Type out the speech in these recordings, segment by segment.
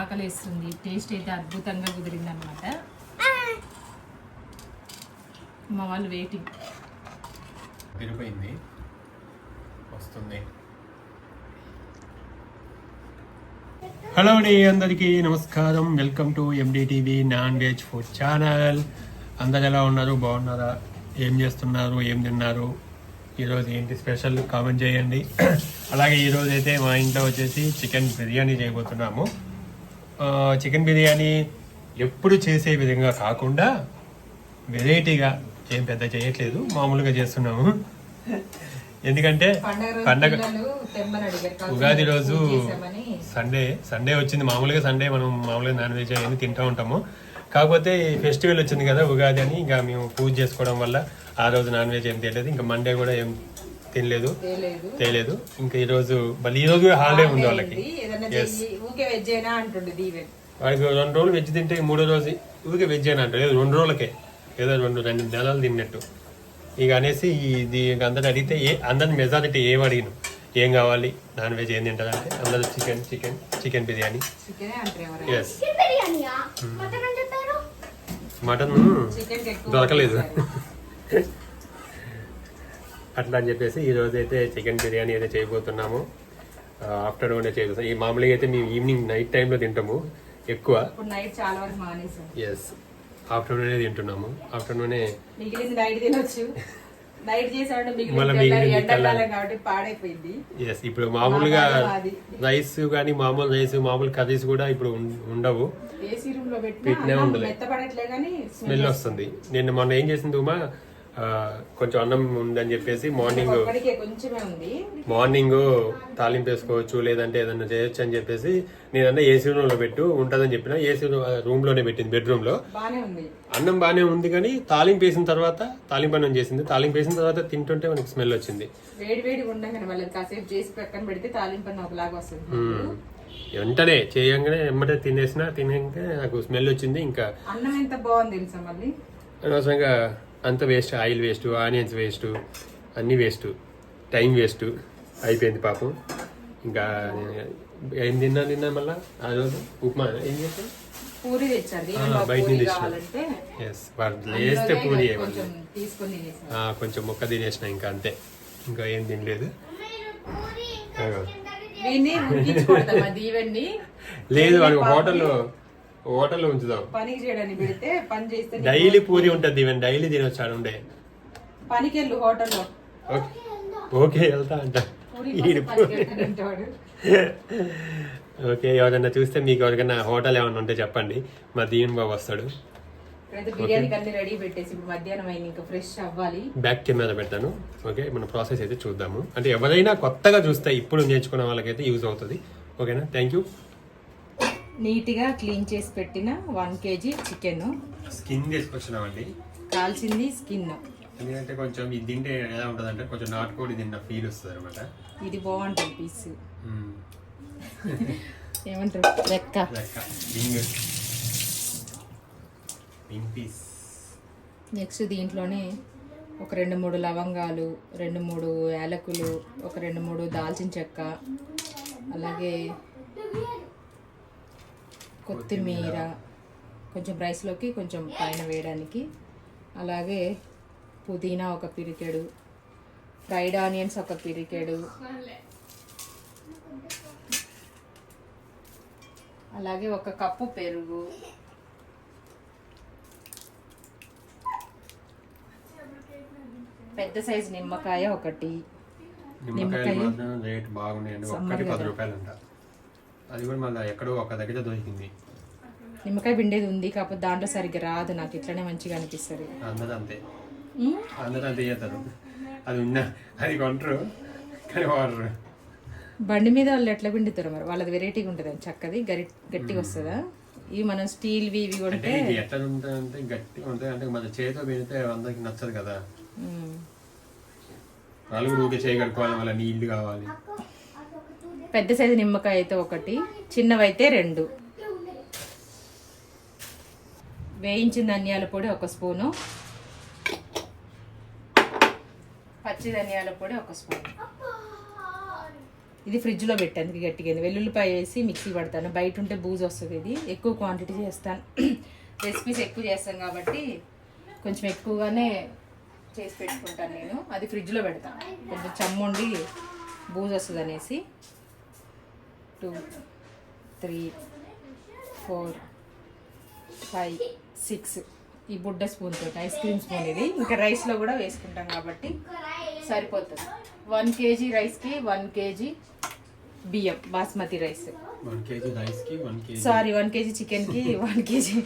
ఆకలి వేస్తుంది టేస్ట్ అయితే అద్భుతంగా కుదిరింది అనమాట మా వాళ్ళు వెయిటింగ్ విరిపోయింది వస్తుంది. హలో అండి అందరికీ నమస్కారం. Welcome to MDTV non veg food channel అందరు ఎలా ఉన్నారు? బాగున్నారా? ఏం చేస్తున్నారు? ఏం తిన్నారు? ఈరోజు ఏంటి స్పెషల్? కామెంట్ చేయండి. అలాగే ఈరోజు అయితే మా ఇంట్లో వచ్చేసి చికెన్ బిర్యానీ చేయబోతున్నాము. చికెన్ బిర్యానీ ఎప్పుడు చేసే విధంగా కాకుండా వెరైటీగా ఏం పెద్ద చేయట్లేదు మామూలుగా చేస్తున్నాము. ఎందుకంటే పండగ ఉగాది రోజు సండే సండే వచ్చింది మామూలుగా సండే మనం మామూలుగా నాన్ వెజ్ అవన్నీ తింటూ ఉంటాము. కాకపోతే ఈ ఫెస్టివల్ వచ్చింది కదా ఉగాది అని ఇంకా మేము పూజ చేసుకోవడం వల్ల ఆ రోజు నాన్ వెజ్ ఏం తినలేదు ఇంకా మండే కూడా ఏం తినలేదు తేలేదు. ఇంకా ఈ రోజు మళ్ళీ ఈ రోజు హాలిడే ఉంది వాళ్ళకి. Yes. ఊకే వెజ్ అయినా అంటుండే దీవెన్. వాడికి రెండు రోజులు వెజ్ తింటే మూడో రోజు ఊరికే వెజ్ అని అంటారు ఏదో రెండు రోజులకే. ఏదో రెండు రెండు నెలలు తిన్నట్టు. ఇక అనేసి ఇది అందరిని అడిగితే ఏ అందరిని మెజారిటీ ఏం అడిగిను. ఏం కావాలి? నాన్ వెజ్ ఏం తింటారంటే అందరూ chicken chicken chicken biryani. Chicken అంటారు ఎవరు? ఎస్ బిర్యానీయా? మటన్ దొరకలేదు. అట్లా అని చెప్పేసి ఈ రోజు అయితే చికెన్ బిర్యానీ అయితే చేయబోతున్నాము. ఆఫ్టర్నూన్ చేస్తాం ఈ మామూలుగా అయితే మేము ఈవినింగ్ నైట్ టైంలో తింటాము ఎక్కువ. ఇప్పుడు నైట్ చాలా వరకు మానేసాం. ఎస్ ఆఫ్టర్నూనే తింటున్నాము. ఆఫ్టర్నూనే మిగిలింది నైట్ తినొచ్చు. నైట్ చేసాడు మళ్ళా మిగిలింది మిగిలింది ఎండాకాలం కాబట్టి పాడైపోయింది. ఎస్ ఇప్పుడు మామూలుగా. రైస్ కానీ మామూలు రైస్ మామూలు కర్రీస్ కూడా ఇప్పుడు ఉండవు. ఏసీ రూమ్లో పెట్టినా పెట్టినా ఉండలే. మెత్తపడట్లే కానీ స్మెల్ వస్తుంది. నేను మొన్న ఏం చేసింది ఉమా? కొంచెం అన్నం ఉందని చెప్పేసి మార్నింగ్ మార్నింగ్ తాలింపు వేసుకోవచ్చు లేదంటే ఏదన్నా చేయొచ్చు అని చెప్పేసి నేనన్నా ఏసీ రూమ్లో పెట్టు ఉంటుందని చెప్పిన ఏసీ రూమ్లోనే పెట్టింది బెడ్రూమ్లో బానే ఉంది. అన్నం బాగానే ఉంది కానీ తాలింపు వేసిన తర్వాత తాలింపు అన్నం చేసింది. తాలింపు వేసిన తర్వాత తింటుంటే మనకి స్మెల్ వచ్చింది. వేడి వేడి ఉండగానే వాళ్ళకి కాసేపు చేసి పక్కన పెడితే తాలింపన్న ఒకలాగా వస్తుంది. మ్మ్. వెంటనే చేయంగానే ఎమ్మటే తినేసిన తినాక నాకు స్మెల్ వచ్చింది ఇంకా అన్నం ఎంత బాగుంది తెలుసా మళ్ళీ? అనవసరంగా అంత waste oil waste onions waste అన్నీ వేస్ట్ టైం వేస్ట్. అయిపోయింది పాపం. ఇంకా ఏం తిన్నా తిన్నా మళ్ళా? ఆ రోజు ఉప్మా ఏం చేస్తాం పూరి తెచ్చారు. ఆ, ఏమన్నా బయట పూరి నుంచి ఎస్ వాళ్ళు వేస్తే పూరి కొంచెం తీసుకొని తినేసాను ఆ, కొంచెం మొక్క తినేసిన ఇంకా అంతే. ఇంకా ఏం తినలేదు. లేదు వాడికి హోటల్లో హోటల్లో ఉంచుదాం. పనికి చేయడానికి పెడితే పని చేస్తే డైలీ పూరి ఉంటుంది ఈవెన్ డైలీ తినొచ్చు ఆడ ఉండే. పనికి వెళ్ళు హోటల్లో. ఓకే ఓకే వెళ్తా అంట. ఓకే ఎవరైనా చూస్తే మీకు ఎవరికైనా హోటల్ ఏమైనా ఉంటే చెప్పండి. మా దీవెన్ బాబు వస్తాడు. అయితే బిర్యానీకి అన్ని రెడీ పెట్టేసి ఇప్పుడు మధ్యాహ్నం అయింది ఇంకా ఫ్రెష్ అవ్వాలి. బ్యాక్ కెమెరా పెడతాను. ఓకే మన ప్రాసెస్ అయితే చూద్దాము. అంటే ఎవరైనా కొత్తగా చూస్తే ఇప్పుడు నేర్చుకున్న వాళ్ళకైతే యూజ్ అవుతుంది. ఓకేనా? Thank you. నీట్గా క్లీన్ చేసి పెట్టిన వన్ కేజీ చికెన్. స్కిన్ తీసుకొచ్చినామండి. కాల్చింది స్కిన్ ఎందుకంటే కొంచెం ఇది తింటే ఎలా ఉంటుంది అంటే కొంచెం నాటుకోడి తిన్న ఫీల్ వస్తుంది అనమాట ఇది బాగుంటుంది పీస్. ఏమంటారు? లెక్క. లెక్క. Wing wing piece. నెక్స్ట్ దీంట్లోనే ఒక రెండు మూడు లవంగాలు రెండు మూడు యాలకులు ఒక రెండు మూడు దాల్చిన చెక్క అలాగే కొత్తిమీర కొంచెం రైస్లోకి కొంచెం పైన వేయడానికి. అలాగే పుదీనా ఒక పిరికెడు ఫ్రైడ్ ఆనియన్స్ ఒక పిరికెడు. అలాగే ఒక కప్పు పెరుగు. పెద్ద సైజు నిమ్మకాయ ఒకటి. నిమ్మకాయలు మాత్రం రేట్ బాగున్నాయండి ఒక్కటి పది రూపాయలు అంట అది కూడా మళ్ళీ ఎక్కడో ఒక దగ్గర దొరికింది. నిమ్మకాయ పిండేది ఉంది కాకపోతే దాంట్లో సరిగ్గా రాదు నాకు. ఇట్లనే మంచిగా అనిపిస్తుంది. అందరూ అంతే అందరూ అంతే చేస్తారు. అది ఉన్న అది కొంటారు కానీ వాడరు. బండి మీద వాళ్ళు ఎట్లా పిండుతారు మరి? వాళ్ళది వెరైటీగా ఉంటుంది చక్కది గరి గట్టిగా వస్తుందా? ఇవి మనం స్టీల్వి ఇవి కొంటే ఎట్లా ఉంటుందంటే గట్టిగా ఉంటుంది అంటే మన చేతితో పెడితే అందరికి నచ్చదు కదా. కూడా ఊరికే చేయగలుకోవాలి వాళ్ళ నీళ్ళు కావాలి. పెద్ద సైజు నిమ్మకాయ అయితే ఒకటి చిన్నవైతే రెండు. వేయించిన ధనియాల పొడి ఒక స్పూను. పచ్చి ధనియాల పొడి ఒక స్పూన్. ఇది ఫ్రిడ్జ్లో పెట్టాను గట్టిగా వెల్లుల్లిపాయ వేసి మిక్సీ పడతాను. బయట ఉంటే బూజు వస్తుంది ఇది. ఎక్కువ క్వాంటిటీ చేస్తాను. రెసిపీస్ ఎక్కువ చేస్తాను కాబట్టి కొంచెం ఎక్కువగానే చేసి పెట్టుకుంటాను నేను. అది ఫ్రిడ్జ్లో పెడతాను కొంచెం చమ్ముండి బూజు వస్తుంది అనేసి two three four five six ఈ బుడ్డ స్పూన్ తోటి ఐస్ క్రీమ్ స్పూన్ ఇది. ఇంకా రైస్లో కూడా వేసుకుంటాం కాబట్టి సరిపోతుంది. వన్ కేజీ రైస్కి వన్ కేజీ బియ్యం basmati rice. Sorry one KG చికెన్కి one KG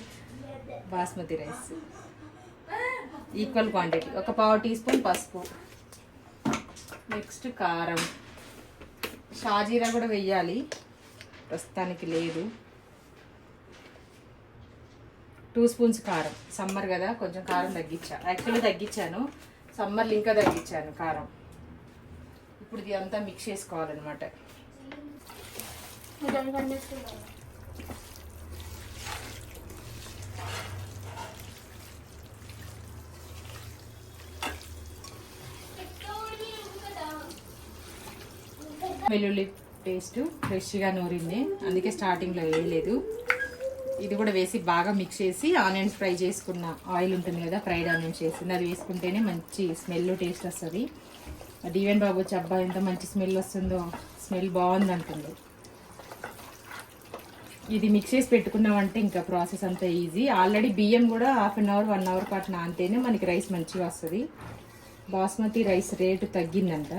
basmati rice. Equal quantity ఒక పావు టీ స్పూన్ పసుపు. నెక్స్ట్ కారం. షాజీరా కూడా వెయ్యాలి. ప్రస్తుతానికి లేదు. టూ స్పూన్స్ కారం. సమ్మర్ కదా కొంచెం కారం తగ్గించా. యాక్చువల్లీ తగ్గించాను. సమ్మర్లు ఇంకా తగ్గించాను కారం. ఇప్పుడు ఇది అంతా మిక్స్ చేసుకోవాలన్నమాట. వెల్లుల్లి పేస్ట్ ఫ్రెష్గా నూరింది. అందుకే స్టార్టింగ్లో వేయలేదు. ఇది కూడా వేసి బాగా మిక్స్ చేసి ఆనియన్స్ ఫ్రై చేసుకున్న ఆయిల్ ఉంటుంది కదా ఫ్రైడ్ ఆనియన్స్ చేసింది. అది వేసుకుంటేనే మంచి స్మెల్ టేస్ట్ వస్తుంది. డివెన్ బాబు వచ్చి అబ్బా ఎంత మంచి స్మెల్ వస్తుందో స్మెల్ బాగుంది అంటుంది. ఇది మిక్స్ చేసి పెట్టుకున్నామంటే ఇంకా ప్రాసెస్ అంతా ఈజీ. ఆల్రెడీ బియ్యం కూడా half an hour one hour పాటు నానితేనే మనకి రైస్ మంచిగా వస్తుంది. బాస్మతి రైస్ రేటు తగ్గిందంట.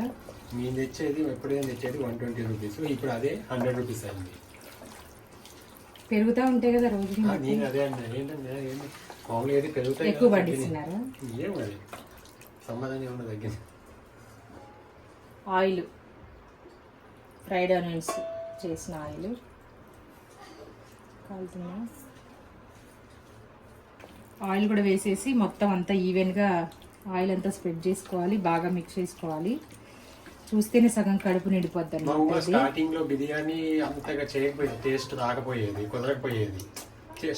నేను తెచ్చేది ఎప్పుడైనా తెచ్చేది వన్ ట్వంటీ రూపీస్ ఇప్పుడు అదే హండ్రెడ్ రూపీస్ అయింది. పెరుగుతూ ఉంటాయి కదా రోజు నేను అదే అన్నా. ఏంటంటే ఏంటి? మామూలుగా అయితే పెరుగుతాయి ఎక్కువ ఏం అది సంబంధం ఏమన్నా తగ్గింది? ఆయిల్. ఫ్రైడ్ ఆనియన్స్ చేసిన ఆయిల్. కాలుతున్నా. ఆయిల్ కూడా వేసేసి మొత్తం అంతా ఈవెన్గా ఆయిల్ అంతా స్ప్రెడ్ చేసుకోవాలి బాగా మిక్స్ చేసుకోవాలి. చూస్తేనే సగం కడుపు నిండిపోద్ది అనమాట స్టార్టింగ్లో బిర్యానీ అంతగా చేయకపోయేది టేస్ట్ రాకపోయేది కుదరకపోయేది.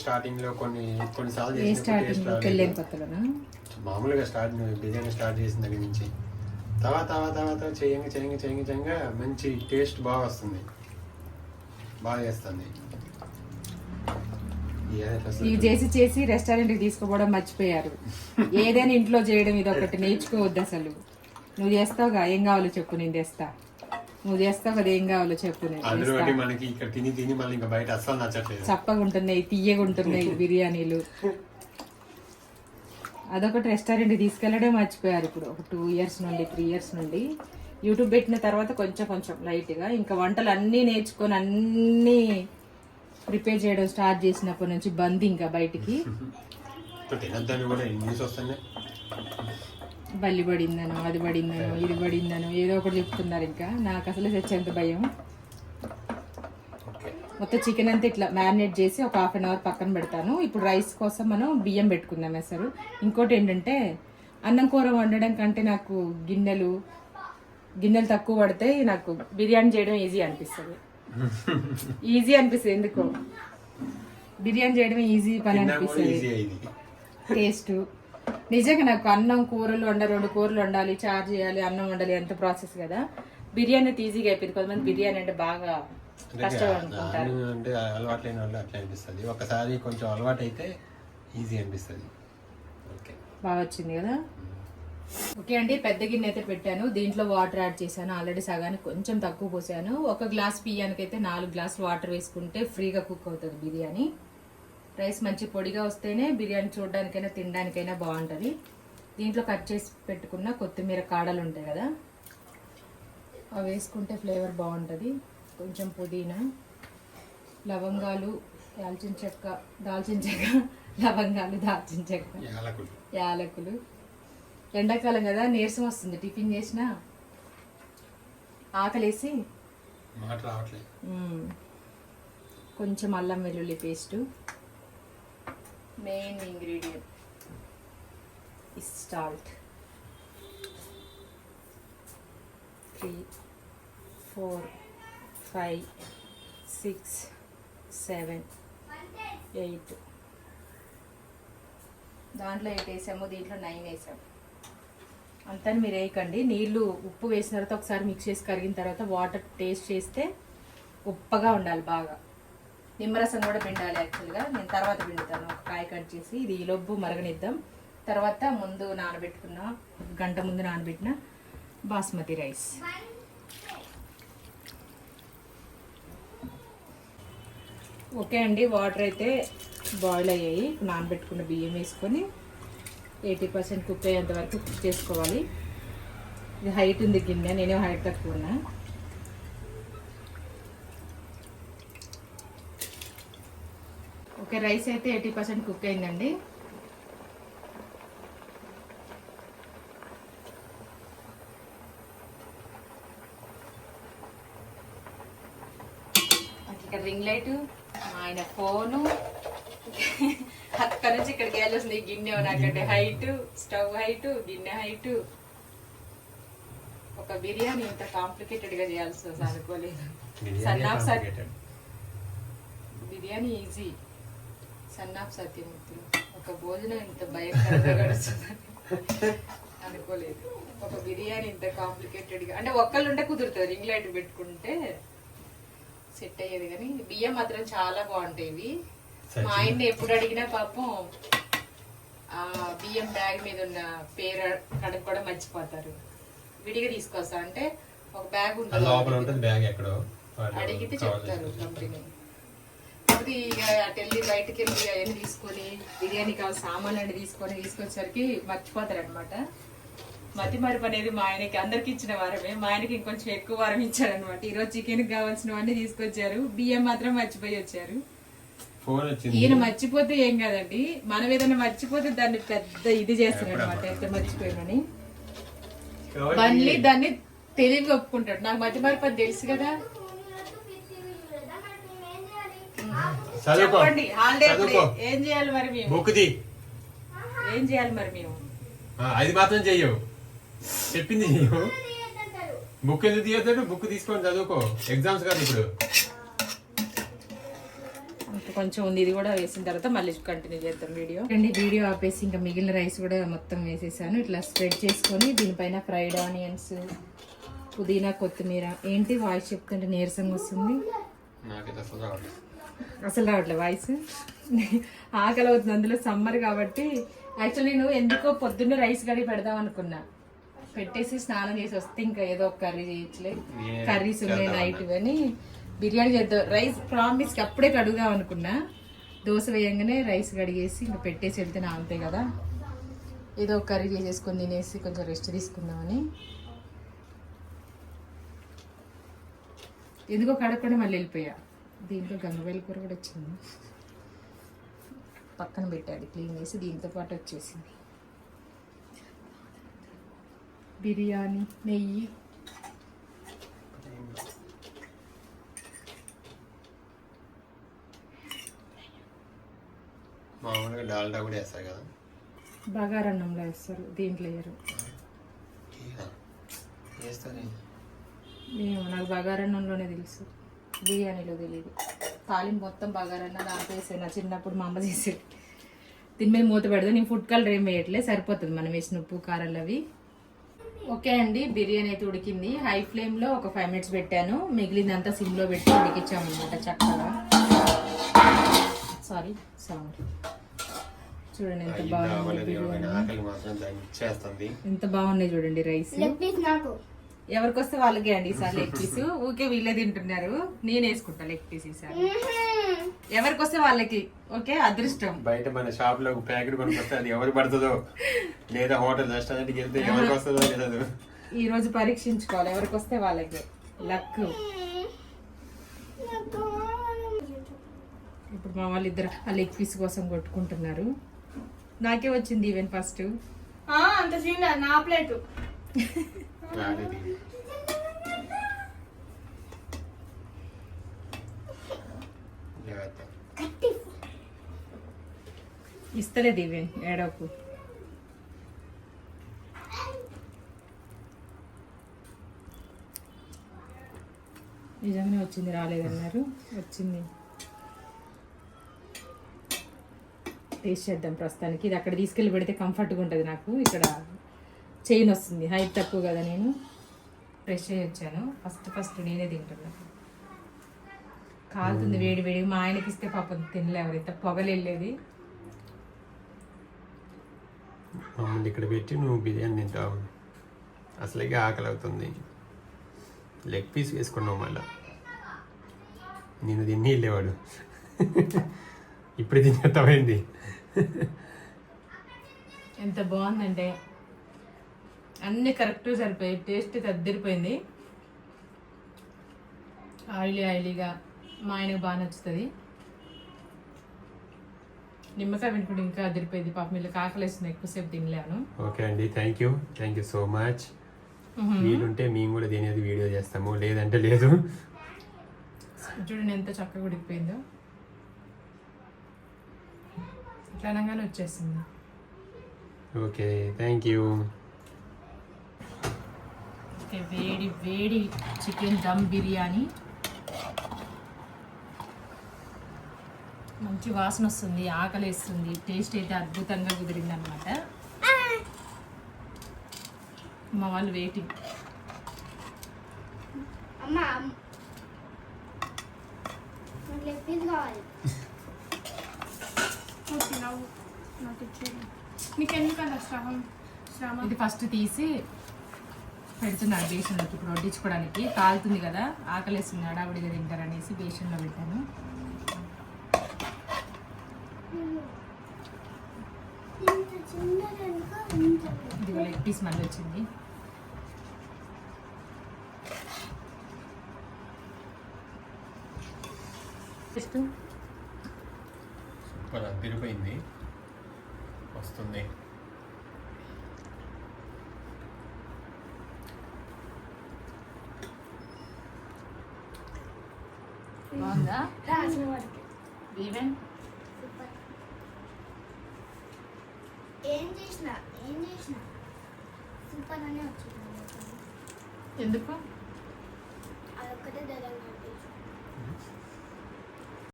స్టార్టింగ్లో కొన్ని కొన్నిసార్లు ఏ స్టార్టింగ్ కొత్తలోనా? మామూలుగా స్టార్ట్ బిర్యానీ స్టార్ట్ చేసిన దగ్గర నుంచి. తర్వాత తర్వాత తర్వాత చేయంగా చేయంగా చేయంగా చేయంగా మంచి టేస్ట్ బాగా వస్తుంది. బాగా చేస్తుంది. ఇవి చేసి చేసి రెస్టారెంట్కి తీసుకుపోవడం మర్చిపోయారు. ఏదైనా ఇంట్లో చేయడం ఇది ఒకటి నేర్చుకోవద్దు అసలు. నువ్వు చేస్తావుగా ఏం కావాలో చెప్పు నేను తెస్తా. నువ్వు చేస్తావు కదా ఏం కావాలో చెప్పు నేను అందులో మనకి ఇక్కడ తిని తిని మళ్ళీ ఇంకా బయట అస్సలు నచ్చట్లేదు. చప్పగా ఉంటున్నాయి తీయగా ఉంటున్నాయి బిర్యానీలు. అదొకటి రెస్టారెంట్ తీసుకెళ్ళడే మర్చిపోయారు ఇప్పుడు ఒక టూ ఇయర్స్ నుండి త్రీ ఇయర్స్ నుండి. యూట్యూబ్ పెట్టిన తర్వాత కొంచెం కొంచెం లైట్గా ఇంకా వంటలు అన్నీ నేర్చుకొని అన్నీ ప్రిపేర్ చేయడం స్టార్ట్ చేసినప్పటి నుంచి బంద్ ఇంకా బయటికి. ఇప్పుడు తినద్దని కూడా న్యూస్ వస్తున్నాయి? బల్లి పడిందనో అది పడిందనో ఇది పడిందనో ఏదో ఒకటి చెప్తున్నారు ఇంకా. నాకు అసలు చచ్చేంత భయం. మొత్తం చికెన్ అంతా ఇట్లా మ్యారినేట్ చేసి ఒక హాఫ్ అన్ అవర్ పక్కన పెడతాను. ఇప్పుడు రైస్ కోసం మనం బియ్యం పెట్టుకుందాం అసలు. ఇంకోటి ఏంటంటే అన్నం కూర వండడం కంటే నాకు గిన్నెలు గిన్నెలు తక్కువ పడితే నాకు బిర్యానీ చేయడం ఈజీ అనిపిస్తుంది. ఈజీ అనిపిస్తుంది ఎందుకో? బిర్యానీ చేయడం ఈజీ పని అనిపిస్తుంది. టేస్ట్. నిజంగా నాకు అన్నం కూరలు వండ రెండు కూరలు వండాలి చారు చేయాలి అన్నం వండాలి ఎంత ప్రాసెస్ కదా. బిర్యానీ అయితే ఈజీగా అయిపోయింది. కొంతమంది బిర్యానీ అంటే బాగా అంటే వాళ్ళు అట్లా అనిపిస్తుంది. ఒకసారి కొంచెం అలవాటు అయితే ఈజీ అనిపిస్తుంది. ఓకే. బాగా వచ్చింది కదా? ఓకే అండి పెద్ద గిన్నె అయితే పెట్టాను. దీంట్లో వాటర్ యాడ్ చేశాను. ఆల్రెడీ సగానికి కొంచెం తక్కువ పోసాను. ఒక గ్లాస్ బియ్యానికి అయితే నాలుగు గ్లాసులు వాటర్ వేసుకుంటే ఫ్రీగా కుక్ అవుతుంది బిర్యానీ. రైస్ మంచి పొడిగా వస్తేనే బిర్యానీ చూడడానికైనా తినడానికైనా బాగుంటుంది. దీంట్లో కట్ చేసి పెట్టుకున్న కొత్తిమీర కాడలు ఉంటాయి కదా అవి వేసుకుంటే ఫ్లేవర్ బాగుంటుంది. కొంచెం పుదీనా లవంగాలు దాల్చిన చెక్క దాల్చిన చెక్క లవంగాలు దాల్చిన చెక్క యాలకులు. ఎండాకాలం కదా నీరసం వస్తుంది. టిఫిన్ చేసిన ఆకలేసి? మాట రావట్లేదు. మ్మ్, కొంచెం అల్లం వెల్లుల్లి paste. Main ingredient salt three four five six seven eight దాంట్లో ఎయిట్ వేసాము దీంట్లో నైన్ వేసాము. అంతా మీరు వేయకండి. నీళ్ళు ఉప్పు వేసిన తర్వాత ఒకసారి మిక్స్ చేసి కరిగిన తర్వాత వాటర్ టేస్ట్ చేస్తే ఉప్పగా ఉండాలి బాగా. నిమ్మరసం కూడా పిండాలి యాక్చువల్గా నేను తర్వాత పిండుతాను. ఒక కాయ కట్ చేసి ఇది ఈ లొబ్బు మరగనిద్దాం. తర్వాత ముందు నానబెట్టుకున్న గంట ముందు నానబెట్టిన బాస్మతి రైస్. ఓకే అండి వాటర్ అయితే బాయిల్ అయ్యాయి. నానబెట్టుకున్న బియ్యం వేసుకొని ఎయిటీ పర్సెంట్ కుక్ అయ్యేంత వరకు కుక్ చేసుకోవాలి. ఇది హైట్ ఉంది గిన్నె నేనే హైట్ తక్కువ ఉన్నా. ఓకే రైస్ అయితే ఎయిటీ పర్సెంట్ కుక్ అయిందండి. ఇక్కడ రింగ్ లైట్ ఆయన ఫోను అక్కడ నుంచి ఇక్కడికి వెళ్ళొస్తుంది గిన్నె నాకంటే హైట్ స్టవ్ హైట్ గిన్నె హైట్ ఒక బిర్యానీ ఇంత కాంప్లికేటెడ్గా చేయాల్సి వస్తుంది అనుకోలేదు. సన్ ఆఫ్ సత్ బిర్యానీ ఈజీ సన్ ఆఫ్ సత్యమూర్తులు ఒక భోజనం ఇంత భయంకరంగా గడుస్తుందని అనుకోలేదు. ఒక బిర్యానీ ఇంత కాంప్లికేటెడ్గా అంటే ఒక్కళ్ళు ఉంటే కుదురుతుంది. రింగ్ లైట్ పెట్టుకుంటే సెట్ అయ్యేది కానీ బియ్యం మాత్రం చాలా బాగుంటాయి మా ఆయన్ని ఎప్పుడు అడిగినా పాపం ఆ బియ్యం బ్యాగ్ మీద ఉన్న పేరు కడుక్కోవడం మర్చిపోతారు. విడిగా తీసుకొస్తా. అంటే ఒక బ్యాగ్ ఉంటుంది. అడిగితే చెప్తారు కంపెనీ. ఇక అటు వెళ్ళి బయటకు వెళ్ళి అవన్నీ తీసుకొని బిర్యానీ కావాలి సామాన్లు అన్ని తీసుకొని తీసుకొచ్చేసరికి మర్చిపోతారు అనమాట మతి మరుపు అనేది మా ఆయనకి అందరికి ఇచ్చిన వారమే. మా ఆయనకి ఇంకొంచెం ఎక్కువ వారం ఇచ్చారు అనమాట ఈరోజు చికెన్ కావాల్సినవన్నీ తీసుకొచ్చారు. బియ్యం మాత్రం మర్చిపోయి వచ్చారు. ఈయన మర్చిపోతే ఏం కాదండి. మనం ఏదైనా మర్చిపోతే దాన్ని పెద్ద ఇది చేస్తారు అనమాట ఎంత మర్చిపోయామని. మళ్ళీ దాన్ని తెలివిగా ఒప్పుకుంటాడు. నాకు మతి మరుపు అది తెలుసు కదా. చదువుకో. చెప్పండి హాలిడే అప్పుడు చదువుకో. ఏం చేయాలి మరి మేము? బుక్ ది ఏం చేయాలి మరి మేము? ఆ, అది మాత్రం చెయ్యవు. చెప్పింది చెయ్యవు బుక్ ఎందుకు తీయొద్దు బుక్ తీసుకొని చదువుకో. ఎగ్జామ్స్ కాదు ఇప్పుడు. అంత కొంచెం ఉంది. ఇది కూడా వేసిన తర్వాత మళ్ళీ కంటిన్యూ చేద్దాం వీడియో అండి వీడియో ఆపేసి ఇంకా మిగిలిన రైస్ కూడా మొత్తం వేసేసాను. ఇట్లా స్ప్రెడ్ చేసుకొని దీనిపైన ఫ్రైడ్ ఆనియన్స్ పుదీనా కొత్తిమీర. ఏంటి వాయిస్ చెప్తుంటే నీరసంగా వస్తుంది? నాకైతే అసలు రావట్లేదు. అసలు రావట్లేదు వాయిస్. ఆకలి అవుతుంది అందులో సమ్మర్ కాబట్టి. యాక్చువల్లీ నేను ఎందుకో పొద్దున్నే రైస్ కడిగి పెడదాం అనుకున్నా. పెట్టేసి స్నానం చేసి వస్తే ఇంకా ఏదో ఒక కర్రీ చేయొచ్చులే. ఏ- కర్రీస్ ఉన్నాయి నైట్ అని బిర్యానీ చేద్దాం. రైస్ ప్రామిస్కి అప్పుడే కడుగుదాం అనుకున్నా. దోశ వేయంగానే రైస్ కడిగేసి ఇంకా పెట్టేసి వెళ్తే నా అంతే కదా. ఏదో ఒక కర్రీ చేసేసుకొని తినేసి కొంచెం రెస్ట్ తీసుకుందామని. ఎందుకో కడగకుండా మళ్ళీ వెళ్ళిపోయా. దీంట్లో గంగవేల కూర కూడా వచ్చింది. పక్కన పెట్టాడు క్లీన్ చేసి దీంతో పాటు వచ్చేసింది. బిర్యానీ నెయ్యి. మామూలుగా డాల్డా కూడా వేస్తారు కదా? బగారన్నంలో వేస్తారు దీంట్లో వేయరు. నాకు బగారన్నంలోనే తెలుసు. బిర్యానీలో తెలియదు తాలింపు మొత్తం బగారన్న దాంట్లో వేసాను నా చిన్నప్పుడు మా అమ్మ చేసేది. దీని మీద మూత పెడదాం నేను ఫుడ్ కలర్ ఏం వేయట్లే సరిపోతుంది మనం వేసిన ఉప్పు కారాలు అవి. ఓకే అండి బిర్యానీ అయితే ఉడికింది. హై ఫ్లేమ్లో ఒక ఫైవ్ మినిట్స్ పెట్టాను. మిగిలిందంతా సిమ్లో పెట్టి ఉడికించామన్నమాట చక్కగా. సారీ సౌండ్ చూడండి ఎంత బాగుంది ఎంత బాగున్నాయి చూడండి రైస్. నాకు. ఎవరికి వస్తే వాళ్ళకే అండి ఈసారి లెగ్ పీస్ ఊకే వీళ్ళే తింటున్నారు. నేను వేసుకుంటా లెగ్ పీస్ ఈసారి ఎవరికి వస్తే వాళ్ళకి ఓకే? అదృష్టం. బయట మన షాప్లో ప్యాకెట్ కొనుక్కొస్తే అది ఎవరు పడుతుందో? లేదా హోటల్ రెస్టారెంట్కి వెళ్తే ఎవరికి వస్తుందో తెలియదు ఈ రోజు పరీక్షించుకోవాలి. ఎవరికి వస్తే వాళ్ళకి? లక్ ఇప్పుడు మా వాళ్ళు ఇద్దరు ఆ లెగ్ పీస్ కోసం కొట్టుకుంటున్నారు. నాకే వచ్చింది ఈవెన్ ఫస్ట్. అంత సీన్ లేదు, నా ప్లేట్. రాలేదు. లేవద్దా. ఇస్తలేదు ఈవెన్ ఏడవకు నిజంగానే వచ్చింది రాలేదన్నారు వచ్చింది టేస్ట్ చేద్దాం ప్రస్తుతానికి ఇది అక్కడ తీసుకెళ్ళి పెడితే కంఫర్ట్గా ఉంటుంది నాకు ఇక్కడ చైన్ వస్తుంది హైట్ తక్కువ కదా నేను. ఫ్రెష్ అయ్యి వచ్చాను. ఫస్ట్ ఫస్ట్ నేనే తింటున్నా. కాలుతుంది వేడి వేడి మా ఆయనకి ఇస్తే పాపం తినలేవు ఇంత పొగలు వెళ్ళేది. మమ్మల్ని ఇక్కడ పెట్టి నువ్వు బిర్యానీ తింటావు. అసలుగా ఆకలి అవుతుంది. లెగ్ పీస్ వేసుకున్నావు మళ్ళా. నేను తిని వెళ్ళేవాడు. ఇప్పుడు తినేస్తామైంది ఎంత బాగుందంటే అన్ని కరెక్ట్గా సరిపోయి టేస్ట్ తద్దిరిపోయింది. ఆయిలీ ఆయిలీగా మా ఆయనకు బాగా నచ్చుతుంది. నిమ్మకాయ వెనుకుంటే ఇంకా అదిరిపోయింది. పాపం వీళ్ళకి ఆకలేస్తుంది ఎక్కువసేపు తినలేను. ఓకే అండి thank you thank you so much వీలుంటే మేము కూడా తినేది వీడియో చేస్తాము. లేదంటే లేదు. చూడండి ఎంత చక్కగా ఉడికిపోయిందో. ఇట్లా వచ్చేసింది. ఓకే థ్యాంక్ యూ ఓకే వేడి వేడి చికెన్ దమ్ బిర్యానీ. మంచి వాసన వస్తుంది ఆకలేస్తుంది టేస్ట్ అయితే అద్భుతంగా కుదిరింది అనమాట మా వాళ్ళు వెయిటింగ్ ఎందుకంత శ్రమం శ్రమ? ఇది ఫస్ట్ తీసి పెడుతున్నాను బేషన్లోకి ఇప్పుడు వడ్డించుకోవడానికి. కాలుతుంది కదా ఆకలేస్తుంది హడావుడిగా తింటారనేసి బేషన్లో పెట్టాను. ఇంత ఇది లెగ్ పీస్ మళ్ళీ వచ్చింది. సూపర్ అదిరిపోయింది వస్తుంది. బాగుందా? ఈవెన్ ఏం చేసిన ఏం చేసిన సూపర్ అనే వచ్చింది. ఎందుకు?